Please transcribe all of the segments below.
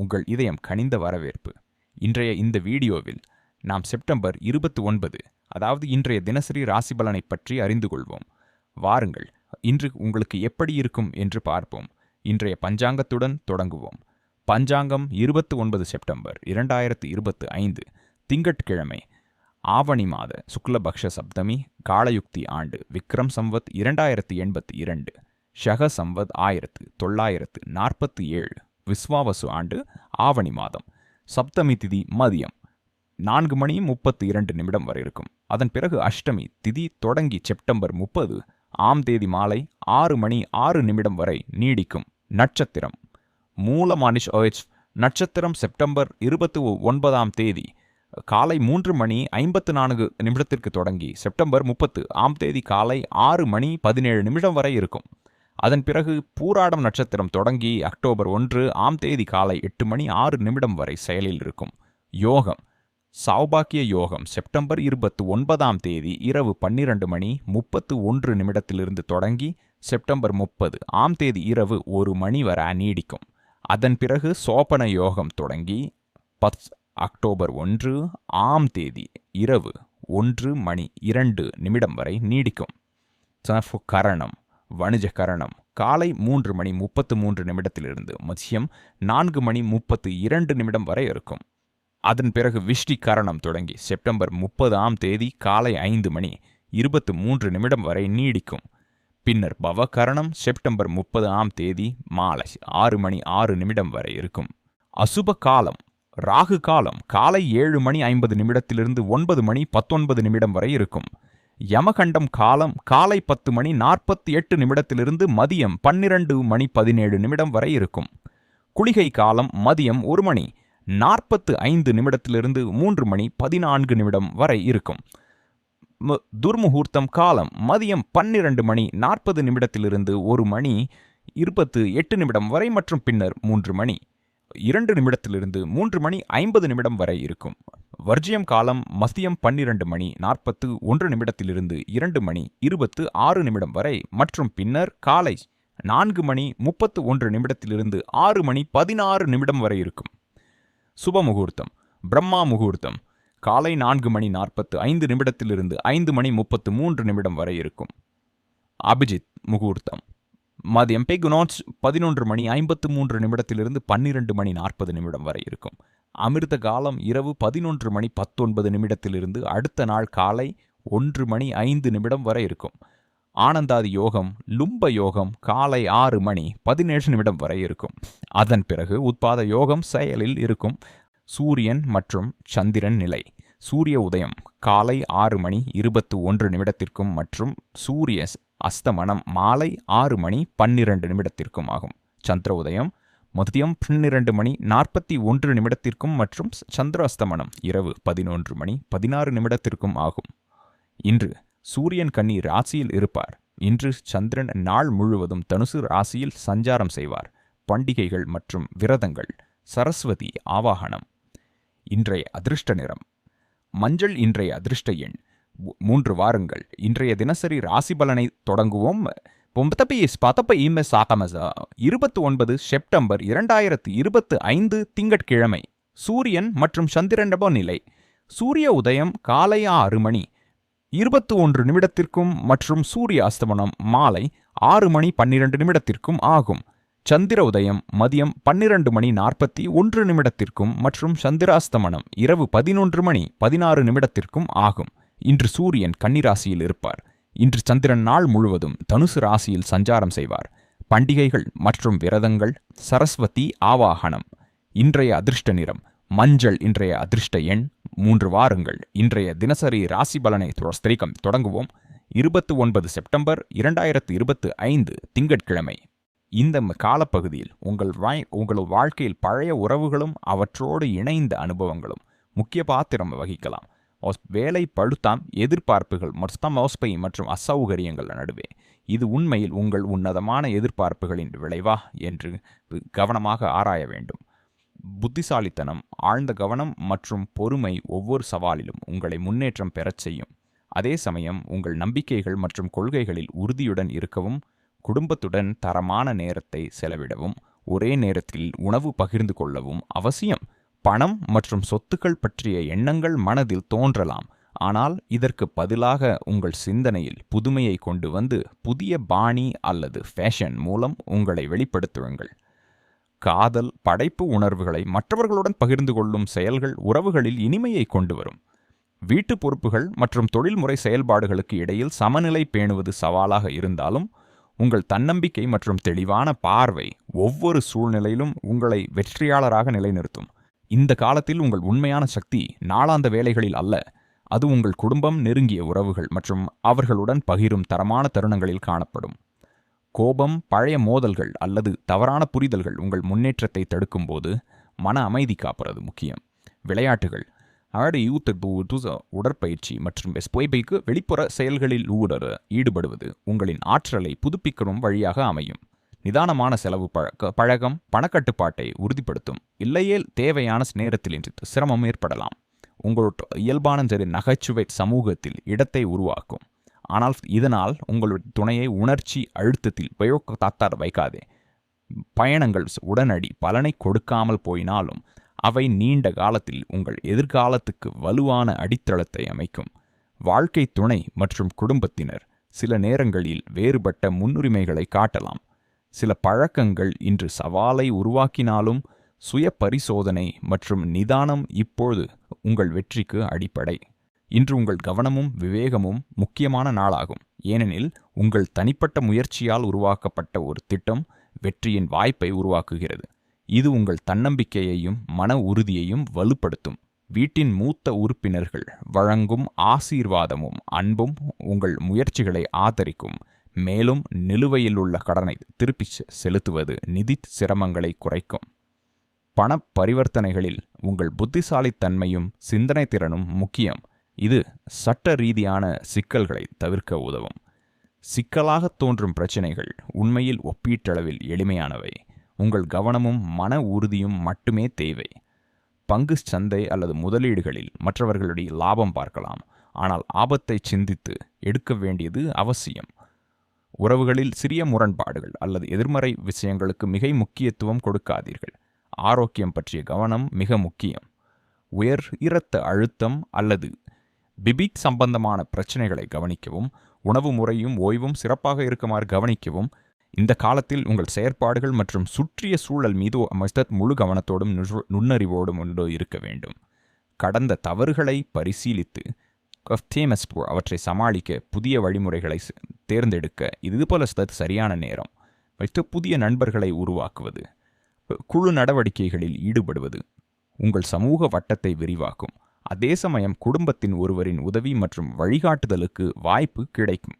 உங்கள் இதயம் கனிந்த வரவேற்பு. இன்றைய இந்த வீடியோவில் நாம் செப்டம்பர் இருபத்தி ஒன்பது அதாவது இன்றைய தினசரி ராசி பலனை பற்றி அறிந்து கொள்வோம். வாருங்கள் இன்று உங்களுக்கு எப்படி இருக்கும் என்று பார்ப்போம். இன்றைய பஞ்சாங்கத்துடன் தொடங்குவோம். பஞ்சாங்கம் இருபத்தி ஒன்பது செப்டம்பர் இரண்டாயிரத்து இருபத்து ஐந்து திங்கட்கிழமை ஆவணி மாத சுக்லபக்ஷ சப்தமி காலயுக்தி ஆண்டு விக்ரம் சம்வத் இரண்டாயிரத்து எண்பத்தி இரண்டு ஷக சம்வத் ஆயிரத்து தொள்ளாயிரத்து நாற்பத்தி ஏழு. விஸ்வாவசு ஆண்டு ஆவணி மாதம் சப்தமி திதி மதியம் நான்கு மணி முப்பத்து இரண்டு நிமிடம் வரை இருக்கும். அதன் பிறகு அஷ்டமி திதி தொடங்கி செப்டம்பர் முப்பது ஆம் தேதி மாலை ஆறு மணி ஆறு நிமிடம் வரை நீடிக்கும் நட்சத்திரம். மூலமானிஷ் ஓஎச் நட்சத்திரம் செப்டம்பர் இருபத்தி ஒன்பதாம் தேதி காலை மூன்று மணி ஐம்பத்து நான்கு நிமிடத்திற்கு தொடங்கி செப்டம்பர் முப்பத்து ஆம் தேதி காலை ஆறு மணி பதினேழு நிமிடம் வரை இருக்கும். அதன் பிறகு பூராடம் நட்சத்திரம் தொடங்கி அக்டோபர் ஒன்று ஆம் தேதி காலை எட்டு மணி ஆறு நிமிடம் வரை செயலில் இருக்கும். யோகம். சௌபாக்கிய யோகம். செப்டம்பர் இருபத்து ஒன்பதாம் தேதி இரவு பன்னிரண்டு மணி முப்பத்து ஒன்று நிமிடத்திலிருந்து தொடங்கி செப்டம்பர் முப்பது ஆம் தேதி இரவு ஒரு மணி வரை நீடிக்கும். அதன் பிறகு சோபன யோகம் தொடங்கி பத் அக்டோபர் ஒன்று ஆம் தேதி இரவு ஒன்று மணி இரண்டு நிமிடம் வரை நீடிக்கும். கரணம். வணிஜ கரணம் காலை மூன்று மணி முப்பத்து மூன்று நிமிடத்திலிருந்து மதியம் நான்கு மணி முப்பத்து இரண்டு நிமிடம் வரை இருக்கும். அதன் பிறகு விஷ்டி கரணம் தொடங்கி செப்டம்பர் முப்பதாம் தேதி காலை ஐந்து மணி இருபத்து மூன்று நிமிடம் வரை நீடிக்கும். பின்னர் பவகரணம் செப்டம்பர் முப்பது ஆம் தேதி மாலை ஆறு மணி ஆறு நிமிடம் வரை இருக்கும். அசுப காலம் ராகு காலம் காலை ஏழு மணி ஐம்பது நிமிடத்திலிருந்து ஒன்பது மணி பத்தொன்பது நிமிடம் வரை இருக்கும். யமகண்டம் காலம் காலை பத்து மணி நாற்பத்தி எட்டு நிமிடத்திலிருந்து மதியம் பன்னிரண்டு மணி பதினேழு நிமிடம் வரை இருக்கும். குளிகை காலம் மதியம் ஒரு மணி நாற்பத்து ஐந்து நிமிடத்திலிருந்து மூன்று மணி பதினான்கு நிமிடம் வரை இருக்கும். துர்முகூர்த்தம் காலம் மதியம் பன்னிரண்டு மணி நாற்பது நிமிடத்திலிருந்து ஒரு மணி இருபத்து எட்டு நிமிடம் வரை மற்றும் பின்னர் மூன்று மணி இரண்டு நிமிடத்திலிருந்து மூன்று மணி ஐம்பது நிமிடம் வரை இருக்கும். வர்ஜியம் காலம் மதியம் பன்னிரண்டு மணி நாற்பத்து ஒன்று நிமிடத்திலிருந்து இரண்டு மணி இருபத்து ஆறு நிமிடம் வரை மற்றும் பின்னர் காலை நான்கு மணி முப்பத்து ஒன்று நிமிடத்திலிருந்து ஆறு மணி பதினாறு நிமிடம் வரை இருக்கும். சுப முகூர்த்தம். பிரம்மா முகூர்த்தம். காலை நான்கு மணி நாற்பத்து ஐந்து நிமிடத்திலிருந்து ஐந்து மணி முப்பத்து மூன்று நிமிடம் வரை இருக்கும். அபிஜித் முகூர்த்தம். மதியம் பெகுனாட்ஸ் பதினொன்று மணி ஐம்பத்து மூன்று நிமிடத்திலிருந்து பன்னிரண்டு மணி நாற்பது நிமிடம் வரை இருக்கும். அமிர்த காலம் இரவு பதினொன்று மணி பத்தொன்பது நிமிடத்திலிருந்து அடுத்த நாள் காலை ஒன்று மணி ஐந்து நிமிடம் வரை இருக்கும். ஆனந்தாதி யோகம் லும்ப யோகம் காலை ஆறு மணி பதினேழு நிமிடம் வரை இருக்கும். அதன் பிறகு உட்பாத யோகம் செயலில் இருக்கும். சூரியன் மற்றும் சந்திரன் நிலை. சூரிய உதயம் காலை ஆறு மணி இருபத்து ஒன்று நிமிடத்திற்கும் மற்றும் சூரிய அஸ்தமனம் மாலை ஆறு மணி பன்னிரண்டு நிமிடத்திற்கும் ஆகும். சந்திர உதயம் மதியம் பன்னிரண்டு மணி நாற்பத்தி ஒன்று நிமிடத்திற்கும் மற்றும் சந்திராஸ்தமனம் இரவு பதினொன்று மணி பதினாறு நிமிடத்திற்கும் ஆகும். இன்று சூரியன் கன்னி ராசியில் இருப்பார். இன்று சந்திரன் நாள் முழுவதும் தனுசு ராசியில் சஞ்சாரம் செய்வார். பண்டிகைகள் மற்றும் விரதங்கள் சரஸ்வதி ஆவாகனம். இன்றைய அதிர்ஷ்ட நிறம். மஞ்சள் இன்றைய அதிர்ஷ்ட எண். மூன்று வாரங்கள். இன்றைய தினசரி ராசி பலனை தொடங்குவோம். பொம்பத்தப்பி பதப்ப இமெஸ் ஆகமசா இருபத்தி ஒன்பது செப்டம்பர் இரண்டாயிரத்து இருபத்து ஐந்து திங்கட்கிழமை சூரியன் மற்றும் சந்திரண்டப நிலை. சூரிய உதயம் காலை ஆறு மணி இருபத்து ஒன்று நிமிடத்திற்கும் மற்றும் சூரிய அஸ்தமனம் மாலை ஆறு மணி பன்னிரண்டு நிமிடத்திற்கும் ஆகும். சந்திர உதயம் மதியம் பன்னிரண்டு மணி நாற்பத்தி ஒன்று நிமிடத்திற்கும் மற்றும் சந்திராஸ்தமனம் இரவு பதினொன்று மணி பதினாறு நிமிடத்திற்கும் ஆகும். இன்று சூரியன் கன்னிராசியில் இருப்பார். இன்று சந்திரன் நாள் முழுவதும் தனுசு ராசியில் சஞ்சாரம் செய்வார். பண்டிகைகள் மற்றும் விரதங்கள் சரஸ்வதி ஆவாகனம் இன்றைய அதிர்ஷ்ட நிறம் மஞ்சள் இன்றைய அதிர்ஷ்ட எண் மூன்று வாருங்கள் இன்றைய தினசரி ராசி பலனை ஸ்திரீகம் தொடங்குவோம். இருபத்து ஒன்பது செப்டம்பர் இரண்டாயிரத்து இருபத்து ஐந்து திங்கட்கிழமை. இந்த காலப்பகுதியில் உங்கள் வாய் உங்கள் வாழ்க்கையில் பழைய உறவுகளும் அவற்றோடு இணைந்த அனுபவங்களும் முக்கிய பாத்திரம் வகிக்கலாம். வேலை பழுத்தாம் எதிர்பார்ப்புகள் மொஸ்தமோஸ்பை மோஸ்பை மற்றும் அசௌகரியங்கள் நடுவே. இது உண்மையில் உங்கள் உன்னதமான எதிர்பார்ப்புகளின் விளைவா என்று கவனமாக ஆராய வேண்டும். புத்திசாலித்தனம் ஆழ்ந்த கவனம் மற்றும் பொறுமை ஒவ்வொரு சவாலிலும் உங்களை முன்னேற்றம் பெறச் செய்யும். அதே சமயம் உங்கள் நம்பிக்கைகள் மற்றும் கொள்கைகளில் உறுதியுடன் இருக்கவும் குடும்பத்துடன் தரமான நேரத்தை செலவிடவும் ஒரே நேரத்தில் உணவு பகிர்ந்து கொள்ளவும் அவசியம். பணம் மற்றும் சொத்துக்கள் பற்றிய எண்ணங்கள் மனதில் தோன்றலாம். ஆனால் இதற்கு பதிலாக உங்கள் சிந்தனையில் புதுமையை கொண்டு வந்து புதிய பாணி அல்லது ஃபேஷன் மூலம் உங்களை வெளிப்படுத்துங்கள். காதல் படைப்பு உணர்வுகளை மற்றவர்களுடன் பகிர்ந்து கொள்ளும் செயல்கள் உறவுகளில் இனிமையை கொண்டு வரும். வீட்டு பொறுப்புகள் மற்றும் தொழில்முறை செயல்பாடுகளுக்கு இடையில் சமநிலை பேணுவது சவாலாக இருந்தாலும் உங்கள் தன்னம்பிக்கை மற்றும் தெளிவான பார்வை ஒவ்வொரு சூழ்நிலையிலும் உங்களை வெற்றியாளராக நிலைநிறுத்தும். இந்த காலத்தில் உங்கள் உண்மையான சக்தி நாளாந்த வேலைகளில் அல்ல. அது உங்கள் குடும்பம் நெருங்கிய உறவுகள் மற்றும் அவர்களுடன் பகிரும் தரமான தருணங்களில் காணப்படும். கோபம் பழைய மோதல்கள் அல்லது தவறான புரிதல்கள் உங்கள் முன்னேற்றத்தை தடுக்கும்போது மன அமைதி காப்பறது முக்கியம். விளையாட்டுகள். அதாவது யூத் உடற்பயிற்சி மற்றும் எஸ்பொய்பைக்கு வெளிப்புற செயல்களில் ஊடர ஈடுபடுவது உங்களின் ஆற்றலை புதுப்பிக்கணும் வழியாக அமையும். நிதானமான செலவு பழக்க பழகம் பணக்கட்டுப்பாட்டை உறுதிப்படுத்தும். இல்லையேல் தேவையான நேரத்தில் சிரமம் ஏற்படலாம். உங்களோட இயல்பான சரி நகைச்சுவை சமூகத்தில் இடத்தை உருவாக்கும். ஆனால் இதனால் உங்களுடைய துணையை உணர்ச்சி அழுத்தத்தில் உபயோக தாத்தார் வைக்காதே. பயணங்கள் உடனடி பலனை கொடுக்காமல் போயினாலும் அவை நீண்ட காலத்தில் உங்கள் எதிர்காலத்துக்கு வலுவான அடித்தளத்தை அமைக்கும். வாழ்க்கை துணை மற்றும் குடும்பத்தினர் சில நேரங்களில் வேறுபட்ட முன்னுரிமைகளை காட்டலாம். சில பழக்கங்கள் இன்று சவாலை உருவாக்கினாலும் சுய பரிசோதனை மற்றும் நிதானம் இப்பொழுது உங்கள் வெற்றிக்கு அடிப்படை. இன்று உங்கள் கவனமும் விவேகமும் முக்கியமான நாளாகும். ஏனெனில் உங்கள் தனிப்பட்ட முயற்சியால் உருவாக்கப்பட்ட ஒரு திட்டம் வெற்றியின் வாய்ப்பை உருவாக்குகிறது. இது உங்கள் தன்னம்பிக்கையையும் மன உறுதியையும் வலுப்படுத்தும். வீட்டின் மூத்த உறுப்பினர்கள் வழங்கும் ஆசீர்வாதமும் அன்பும் உங்கள் முயற்சிகளை ஆதரிக்கும். மேலும் நிலுவையில் உள்ள கடனை திருப்பி செலுத்துவது நிதி சிரமங்களை குறைக்கும். பண பரிவர்த்தனைகளில் உங்கள் புத்திசாலித்தன்மையும் சிந்தனை திறனும் முக்கியம். இது சட்ட ரீதியான சிக்கல்களை தவிர்க்க உதவும். சிக்கலாக தோன்றும் பிரச்சினைகள் உண்மையில் ஒப்பீட்டளவில் எளிமையானவை. உங்கள் கவனமும் மன உறுதியும் மட்டுமே தேவை. பங்கு சந்தை அல்லது முதலீடுகளில் மற்றவர்களுடைய லாபம் பார்க்கலாம். ஆனால் ஆபத்தை சிந்தித்து எடுக்க வேண்டியது அவசியம். உறவுகளில் சிறிய முரண்பாடுகள் அல்லது எதிர்மறை விஷயங்களுக்கு மிக முக்கியத்துவம் கொடுக்காதீர்கள். ஆரோக்கியம் பற்றிய கவனம் மிக முக்கியம். உயர் இரத்த அழுத்தம் அல்லது பிபிக் சம்பந்தமான பிரச்சனைகளை கவனிக்கவும் உணவு முறையும் ஓய்வும் சிறப்பாக இருக்குமாறு கவனிக்கவும். இந்த காலத்தில் உங்கள் செயற்பாடுகள் மற்றும் சுற்றிய சூழல் மீது மஸ்தத் முழு கவனத்தோடும் நுண்ணறிவோடும் ஒன்று இருக்க வேண்டும். கடந்த தவறுகளை பரிசீலித்து கஃப்தேமஸ்போ அவற்றை சமாளிக்க புதிய வழிமுறைகளை தேர்ந்தெடுக்க இது போல சரியான நேரம். வைத்து புதிய நண்பர்களை உருவாக்குவது. குழு நடவடிக்கைகளில் ஈடுபடுவது. உங்கள் சமூக வட்டத்தை விரிவாக்கும். அதே சமயம் குடும்பத்தின் ஒருவரின் உதவி மற்றும் வழிகாட்டுதலுக்கு வாய்ப்பு கிடைக்கும்.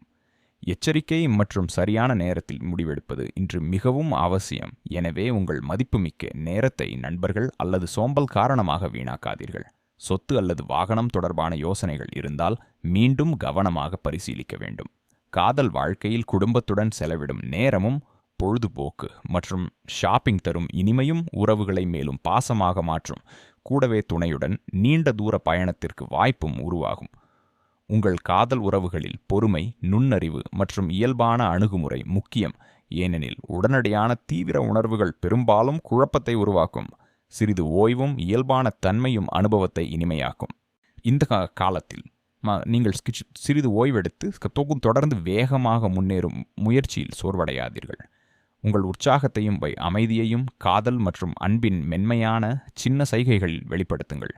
எச்சரிக்கை மற்றும் சரியான நேரத்தில் முடிவெடுப்பது இன்று மிகவும் அவசியம். எனவே உங்கள் மதிப்புமிக்க நேரத்தை நண்பர்கள் அல்லது சோம்பல் காரணமாக வீணாக்காதீர்கள். சொத்து அல்லது வாகனம் தொடர்பான யோசனைகள் இருந்தால் மீண்டும் கவனமாக பரிசீலிக்க வேண்டும். காதல் வாழ்க்கையில் குடும்பத்துடன் செலவிடும் நேரமும் பொழுதுபோக்கு மற்றும் ஷாப்பிங் தரும் இனிமையும் உறவுகளை மேலும் பாசமாக மாற்றும். கூடவே துணையுடன் நீண்ட தூர பயணத்திற்கு வாய்ப்பும் உருவாகும். உங்கள் காதல் உறவுகளில் பொறுமை நுண்ணறிவு மற்றும் இயல்பான அணுகுமுறை முக்கியம். ஏனெனில் உடனடியான தீவிர உணர்வுகள் பெரும்பாலும் குழப்பத்தை உருவாக்கும். சிறிது ஓய்வும் இயல்பான தன்மையும் அனுபவத்தை இனிமையாக்கும். இந்த காலத்தில் நீங்கள் சிறிது ஓய்வெடுத்து தொடர்ந்து வேகமாக முன்னேறும் முயற்சியில் சோர்வடையாதீர்கள். உங்கள் உற்சாகத்தையும் வை அமைதியையும் காதல் மற்றும் அன்பின் மென்மையான சின்ன சைகைகளில் வெளிப்படுத்துங்கள்.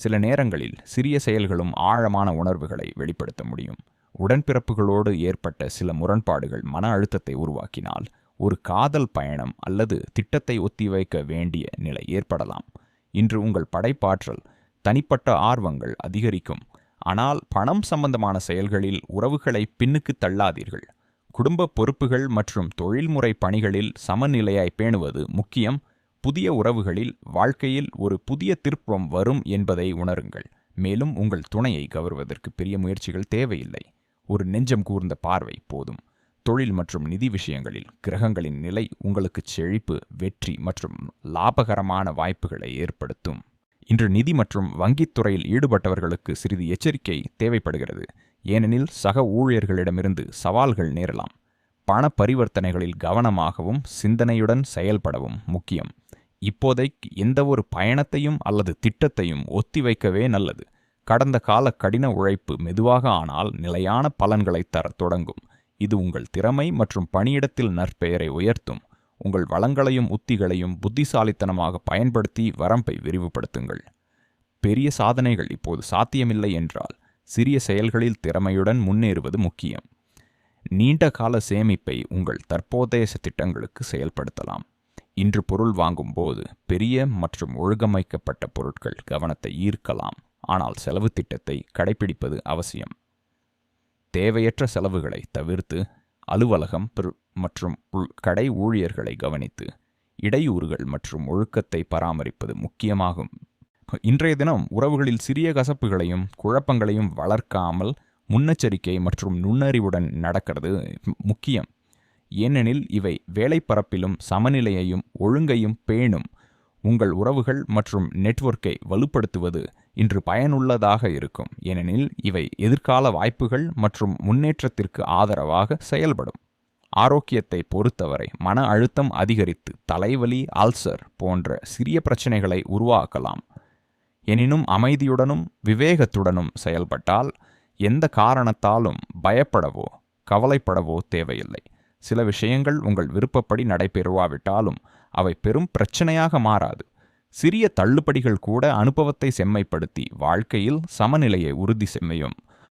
சில நேரங்களில் சிறிய செயல்களும் ஆழமான உணர்வுகளை வெளிப்படுத்த முடியும். உடன்பிறப்புகளோடு ஏற்பட்ட சில முரண்பாடுகள் மன அழுத்தத்தை உருவாக்கினால் ஒரு காதல் பயணம் அல்லது திட்டத்தை ஒத்திவைக்க வேண்டிய நிலை ஏற்படலாம். இன்று உங்கள் படைப்பாற்றல் தனிப்பட்ட ஆர்வங்கள் அதிகரிக்கும். ஆனால் பணம் சம்பந்தமான செயல்களில் உறவுகளை பின்னுக்கு தள்ளாதீர்கள். குடும்ப பொறுப்புகள் மற்றும் தொழில்முறை பணிகளில் சமநிலையாய் பேணுவது முக்கியம். புதிய உறவுகளில் வாழ்க்கையில் ஒரு புதிய திருப்பம் வரும் என்பதை உணருங்கள். மேலும் உங்கள் துணையை கவர்வதற்கு பெரிய முயற்சிகள் தேவையில்லை. ஒரு நெஞ்சம் கூர்ந்த பார்வை போதும். தொழில் மற்றும் நிதி விஷயங்களில் கிரகங்களின் நிலை உங்களுக்கு செழிப்பு வெற்றி மற்றும் லாபகரமான வாய்ப்புகளை ஏற்படுத்தும். இன்று நிதி மற்றும் வங்கித்துறையில் ஈடுபட்டவர்களுக்கு சிறிது எச்சரிக்கை தேவைப்படுகிறது. ஏனெனில் சக ஊழியர்களிடமிருந்து சவால்கள் நேரலாம். பண பரிவர்த்தனைகளில் கவனமாகவும் சிந்தனையுடன் செயல்படவும் முக்கியம். இப்போதைக்கு எந்த ஒரு பயணத்தையும் அல்லது திட்டத்தையும் ஒத்திவைக்கவே நல்லது. கடந்த கால கடின உழைப்பு மெதுவாக ஆனால் நிலையான பலன்களை தர தொடங்கும். இது உங்கள் திறமை மற்றும் பணியிடத்தில் நற்பெயரை உயர்த்தும். உங்கள் வளங்களையும் உத்திகளையும் புத்திசாலித்தனமாக பயன்படுத்தி வரம்பை விரிவுபடுத்துங்கள். பெரிய சாதனைகள் இப்போது சாத்தியமில்லை என்றால் சிறிய செயல்களில் திறமையுடன் முன்னேறுவது முக்கியம். நீண்ட கால சேமிப்பை உங்கள் தற்போதைய திட்டங்களுக்கு செயல்படுத்தலாம். இன்று பொருள் வாங்கும் போது பெரிய மற்றும் ஒழுங்கமைக்கப்பட்ட பொருட்கள் கவனத்தை ஈர்க்கலாம். ஆனால் செலவு திட்டத்தை கடைபிடிப்பது அவசியம். தேவையற்ற செலவுகளை தவிர்த்து அலுவலகம் மற்றும் கடை ஊழியர்களை கவனித்து இடையூறுகள் மற்றும் ஒழுக்கத்தை பராமரிப்பது முக்கியமாகும். இன்றைய தினம் உறவுகளில் சிறிய கசப்புகளையும் குழப்பங்களையும் வளர்க்காமல் முன்னெச்சரிக்கை மற்றும் நுண்ணறிவுடன் நடக்கிறது முக்கியம். ஏனெனில் இவை வேலைப்பரப்பிலும் சமநிலையையும் ஒழுங்கையும் பேணும். உங்கள் உறவுகள் மற்றும் நெட்வொர்க்கை வலுப்படுத்துவது இன்று பயனுள்ளதாக இருக்கும். ஏனெனில் இவை எதிர்கால வாய்ப்புகள் மற்றும் முன்னேற்றத்திற்கு ஆதரவாக செயல்படும். ஆரோக்கியத்தை பொறுத்தவரை மன அழுத்தம் அதிகரித்து தலைவலி அல்சர் போன்ற சிறிய பிரச்சனைகளை உருவாக்கலாம். எனினும் அமைதியுடனும் விவேகத்துடனும் செயல்பட்டால் எந்த காரணத்தாலும் பயப்படவோ கவலைப்படவோ தேவையில்லை. சில விஷயங்கள் உங்கள் விருப்பப்படி நடைபெறுவாவிட்டாலும் அவை பெரும் பிரச்சனையாக மாறாது. சிறிய தள்ளுபடிகள் கூட அனுபவத்தை செம்மைப்படுத்தி வாழ்க்கையில் சமநிலையை உறுதி செய்யும்.